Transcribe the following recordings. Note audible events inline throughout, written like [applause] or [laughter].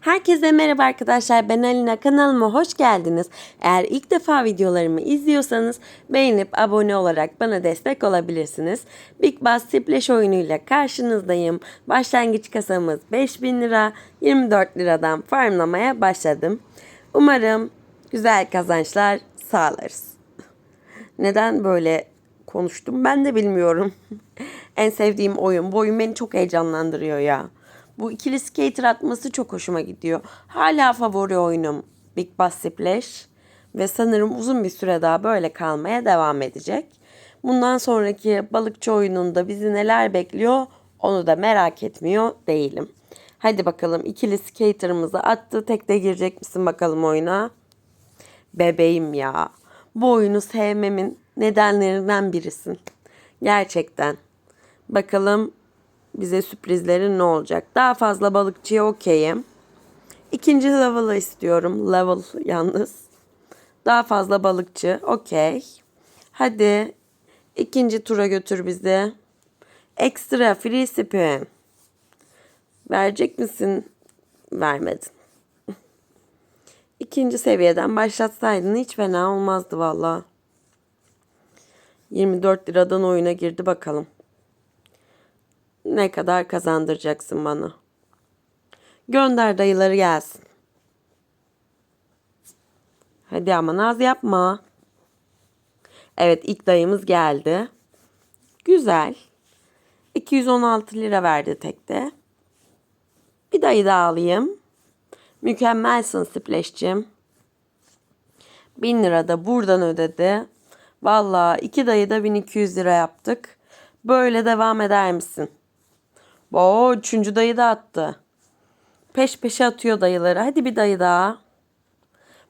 Herkese merhaba arkadaşlar. Ben Alina. Kanalıma hoş geldiniz. Eğer ilk defa videolarımı izliyorsanız beğenip abone olarak bana destek olabilirsiniz. Big Bass Splash oyunuyla karşınızdayım. Başlangıç kasamız 5000 lira. 24 liradan farmlamaya başladım. Umarım güzel kazançlar sağlarız. Neden böyle konuştum ben de bilmiyorum. [laughs] en sevdiğim oyun. Bu oyun beni çok heyecanlandırıyor ya. Bu ikili skater atması çok hoşuma gidiyor. Hala favori oyunum Big Bass Splash. Ve sanırım uzun bir süre daha böyle kalmaya devam edecek. Bundan sonraki balıkçı oyununda bizi neler bekliyor onu da merak etmiyor değilim. Hadi bakalım ikili skaterımızı attı. Tekte girecek misin bakalım oyuna? Bebeğim ya. Bu oyunu sevmemin nedenlerinden birisin. Gerçekten. Bakalım bize sürprizlerin ne olacak? Daha fazla balıkçıya okeyim. İkinci level'ı istiyorum. Level [laughs] yalnız. Daha fazla balıkçı. Okey. Hadi ikinci tura götür bizi. Ekstra free spin. Verecek misin? Vermedin. [laughs] İkinci seviyeden başlatsaydın hiç fena olmazdı valla. 24 liradan oyuna girdi bakalım. Ne kadar kazandıracaksın bana? Gönder dayıları gelsin. Hadi ama naz yapma. Evet ilk dayımız geldi. Güzel. 216 lira verdi tekte. Bir dayı daha alayım. Mükemmelsin Splash'cim. 1000 lira da buradan ödedi. Valla iki dayı da 1200 lira yaptık. Böyle devam eder misin? Oo, üçüncü dayı da attı. Peş peşe atıyor dayıları. Hadi bir dayı daha.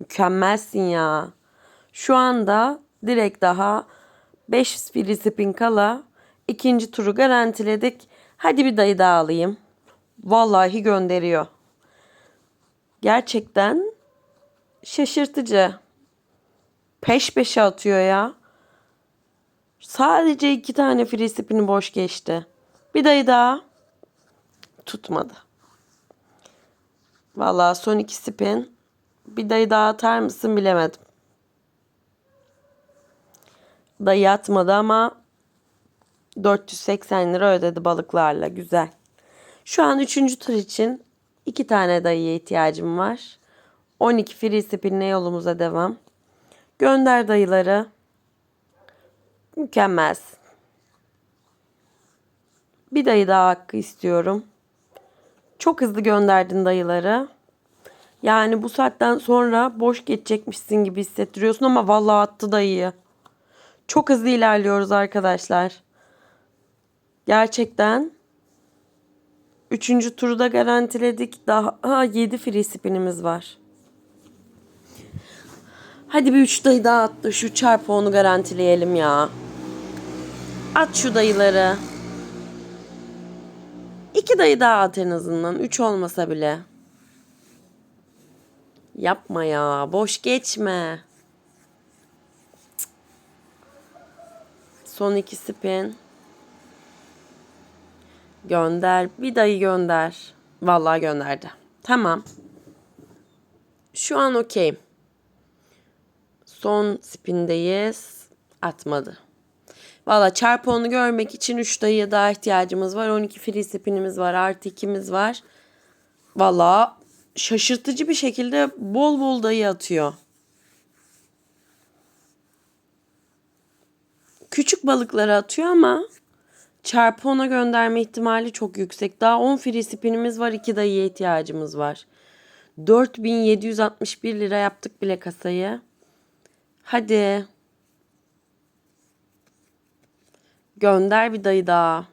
Mükemmelsin ya. Şu anda direkt daha 5 free spin kala ikinci turu garantiledik. Hadi bir dayı daha alayım. Vallahi gönderiyor. Gerçekten şaşırtıcı. Peş peşe atıyor ya. Sadece iki tane free spin'i boş geçti. Bir dayı daha. Tutmadı. Vallahi son iki spin. Bir dayı daha atar mısın bilemedim. Dayı atmadı ama 480 lira ödedi balıklarla. Güzel. Şu an üçüncü tur için iki tane dayıya ihtiyacım var. 12 free spinle yolumuza devam. Gönder dayıları. Mükemmelsin. Bir dayı daha hakkı istiyorum. Çok hızlı gönderdin dayıları. Yani bu saatten sonra boş geçecekmişsin gibi hissettiriyorsun ama vallahi attı dayıyı. Çok hızlı ilerliyoruz arkadaşlar. Gerçekten. Üçüncü turu da garantiledik. Daha 7 free spinimiz var. Hadi bir üç dayı daha attı. Şu çarpı onu garantileyelim ya. At şu dayıları. İki dayı daha at en azından. Üç olmasa bile. Yapma ya. Boş geçme. Son iki spin. Gönder. Bir dayı gönder. Vallahi gönderdi. Tamam. Şu an okeyim. Son spindeyiz. Atmadı. Valla çarpı onu görmek için 3 dayıya daha ihtiyacımız var. 12 free spinimiz var. Artı 2'miz var. Valla şaşırtıcı bir şekilde bol bol dayı atıyor. Küçük balıkları atıyor ama çarpı ona gönderme ihtimali çok yüksek. Daha 10 free spinimiz var. 2 dayıya ihtiyacımız var. 4761 lira yaptık bile kasayı. Hadi. Gönder bir dayı daha.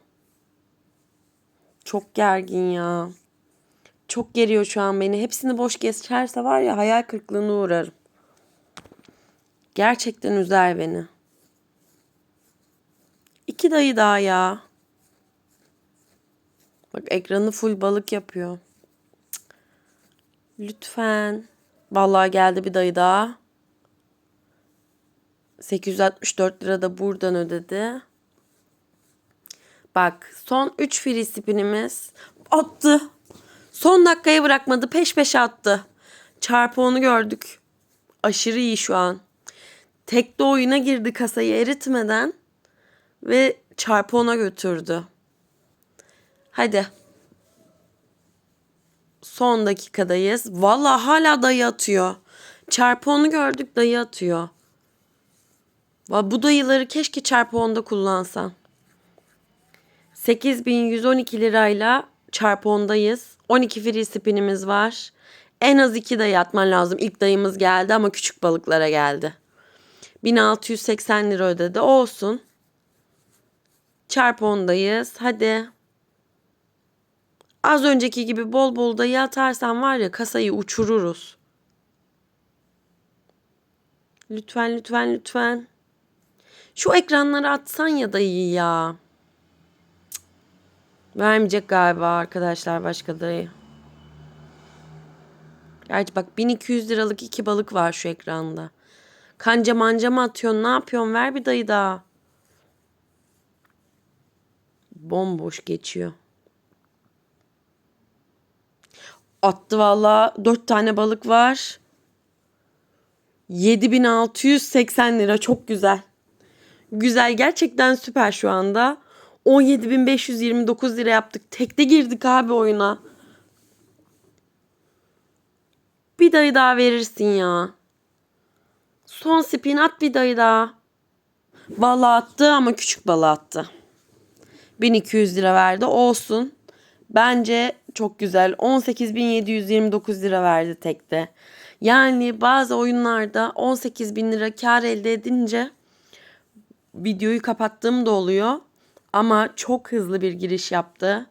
Çok gergin ya. Çok geriyor şu an beni. Hepsini boş geçerse var ya hayal kırıklığına uğrarım. Gerçekten üzer beni. İki dayı daha ya. Bak ekranı full balık yapıyor. Lütfen. Vallahi geldi bir dayı daha. 864 lira da buradan ödedi. Bak son 3 free spinimiz attı. Son dakikaya bırakmadı. Peş peşe attı. Çarpı onu gördük. Aşırı iyi şu an. Tekli oyuna girdi kasayı eritmeden ve çarpı ona götürdü. Hadi. Son dakikadayız. Vallahi hala dayı atıyor. Çarpı onu gördük dayı atıyor. Bu dayıları keşke çarpı onda kullansan. 8112 lirayla çarpı ondayız. 12 free spinimiz var. En az 2 dayı atman lazım. İlk dayımız geldi ama küçük balıklara geldi. 1680 lira ödedi. Olsun. Çarpı ondayız. Hadi. Az önceki gibi bol bol dayı atarsan var ya kasayı uçururuz. Lütfen lütfen lütfen. Şu ekranları atsan ya dayı ya. Vermeyecek galiba arkadaşlar başka dayı. Gerçi bak 1200 liralık iki balık var şu ekranda. Kanca manca mı atıyorsun? Ne yapıyorsun? Ver bir dayı daha. Bomboş geçiyor. Attı valla. Dört tane balık var. 7680 lira. Çok güzel. Güzel. Gerçekten süper şu anda. 17529 lira yaptık. Tekte girdik abi oyuna. Bir dayı daha verirsin ya. Son spin at bir dayı daha. Balığı attı ama küçük balığı attı. 1200 lira verdi. Olsun. Bence çok güzel. 18.729 lira verdi tekte. Yani bazı oyunlarda 18.000 lira kar elde edince videoyu kapattığım da oluyor. Ama çok hızlı bir giriş yaptı.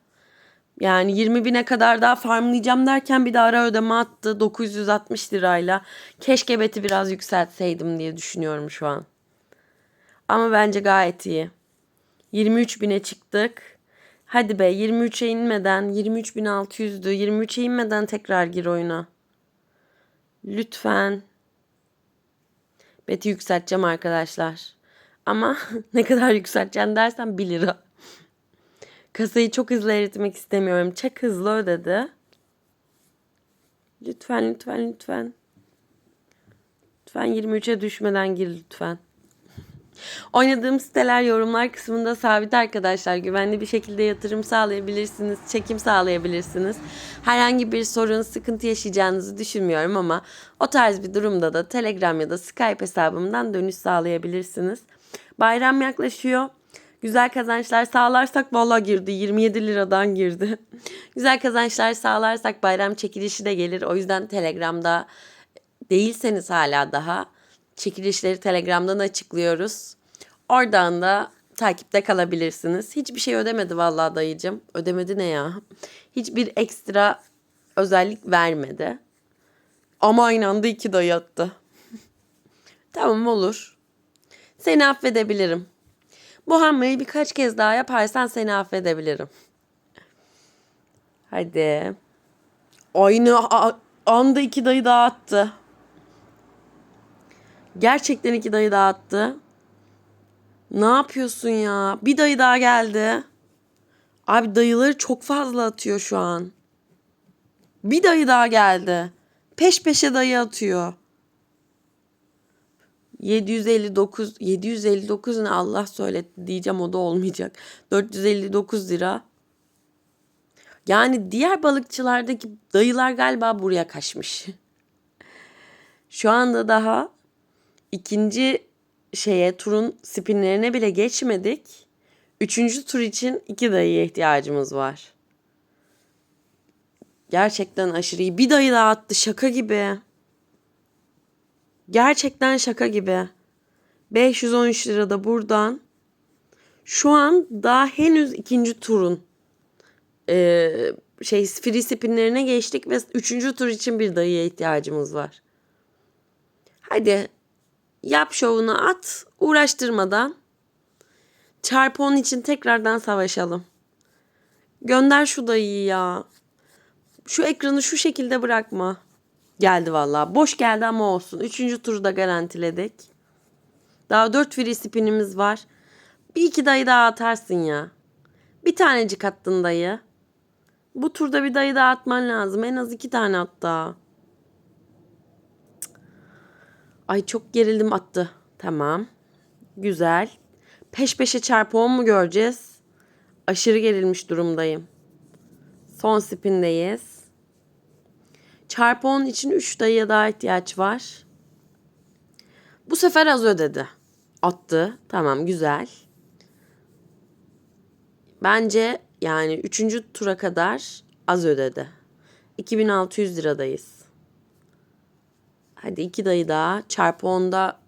Yani 20 bine kadar daha farmlayacağım derken bir de ara ödeme attı 960 lirayla. Keşke beti biraz yükseltseydim diye düşünüyorum şu an. Ama bence gayet iyi. 23 bine çıktık. Hadi be 23'e inmeden 23.600'dü. 23'e inmeden tekrar gir oyuna. Lütfen. Beti yükselteceğim arkadaşlar. Ama [laughs] ne kadar yükselteceğim dersen 1 lira. Kasayı çok hızlı eritmek istemiyorum. Çek hızlı ödedi. Lütfen lütfen lütfen. Lütfen 23'e düşmeden gir lütfen. Oynadığım siteler yorumlar kısmında sabit arkadaşlar. Güvenli bir şekilde yatırım sağlayabilirsiniz, çekim sağlayabilirsiniz. Herhangi bir sorun, sıkıntı yaşayacağınızı düşünmüyorum ama o tarz bir durumda da Telegram ya da Skype hesabımdan dönüş sağlayabilirsiniz. Bayram yaklaşıyor. Güzel kazançlar sağlarsak valla girdi. 27 liradan girdi. [laughs] Güzel kazançlar sağlarsak bayram çekilişi de gelir. O yüzden Telegram'da değilseniz hala daha çekilişleri Telegram'dan açıklıyoruz. Oradan da takipte kalabilirsiniz. Hiçbir şey ödemedi vallahi dayıcım. Ödemedi ne ya? Hiçbir ekstra özellik vermedi. Ama aynı anda iki dayı attı. [laughs] tamam olur. Seni affedebilirim. Bu hamleyi birkaç kez daha yaparsan seni affedebilirim. Hadi. Aynı anda iki dayı daha attı. Gerçekten iki dayı daha attı. Ne yapıyorsun ya? Bir dayı daha geldi. Abi dayıları çok fazla atıyor şu an. Bir dayı daha geldi. Peş peşe dayı atıyor. 759 759 ne Allah söyletti diyeceğim o da olmayacak. 459 lira. Yani diğer balıkçılardaki dayılar galiba buraya kaçmış. Şu anda daha ikinci şeye turun spinlerine bile geçmedik. Üçüncü tur için iki dayıya ihtiyacımız var. Gerçekten aşırı iyi. Bir dayı daha attı şaka gibi. Gerçekten şaka gibi. 513 lira da buradan. Şu an daha henüz ikinci turun e, şey free spinlerine geçtik ve üçüncü tur için bir dayıya ihtiyacımız var. Hadi yap şovunu at uğraştırmadan. Çarpı onun için tekrardan savaşalım. Gönder şu dayıyı ya. Şu ekranı şu şekilde bırakma. Geldi vallahi. Boş geldi ama olsun. Üçüncü turu da garantiledik. Daha dört free spinimiz var. Bir iki dayı daha atarsın ya. Bir tanecik attın dayı. Bu turda bir dayı daha atman lazım. En az iki tane hatta. Ay çok gerildim attı. Tamam. Güzel. Peş peşe çarpı 10 mu göreceğiz? Aşırı gerilmiş durumdayım. Son spindeyiz. Çarpı 10 için 3 dayıya daha ihtiyaç var. Bu sefer az ödedi. Attı. Tamam güzel. Bence yani 3. tura kadar az ödedi. 2600 liradayız. Hadi iki dayı daha. Çarpı 10'da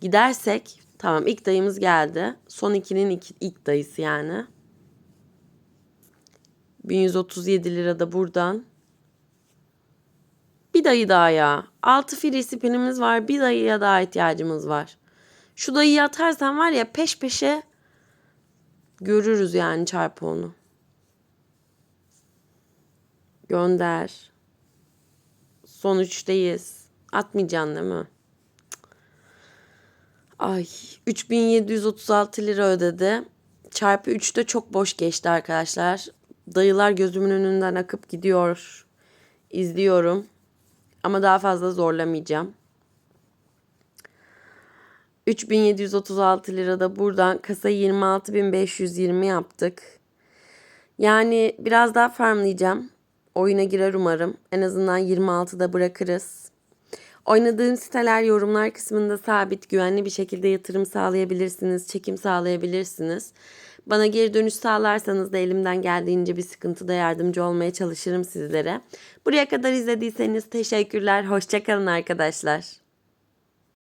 gidersek tamam ilk dayımız geldi. Son ikinin iki, ilk dayısı yani. 1137 lira da buradan. Bir dayı daha ya. 6 free spinimiz var. Bir dayıya daha ihtiyacımız var. Şu dayıyı atarsan var ya peş peşe görürüz yani çarpı onu. Gönder. Son üçteyiz. Atmayacaksın değil mi? Ay 3736 lira ödedi. Çarpı 3'te çok boş geçti arkadaşlar. Dayılar gözümün önünden akıp gidiyor. İzliyorum. Ama daha fazla zorlamayacağım. 3736 lirada buradan kasa 26520 yaptık. Yani biraz daha farmlayacağım. Oyuna girer umarım. En azından 26'da bırakırız. Oynadığım siteler yorumlar kısmında sabit, güvenli bir şekilde yatırım sağlayabilirsiniz, çekim sağlayabilirsiniz. Bana geri dönüş sağlarsanız da elimden geldiğince bir sıkıntıda yardımcı olmaya çalışırım sizlere. Buraya kadar izlediyseniz teşekkürler. Hoşçakalın arkadaşlar.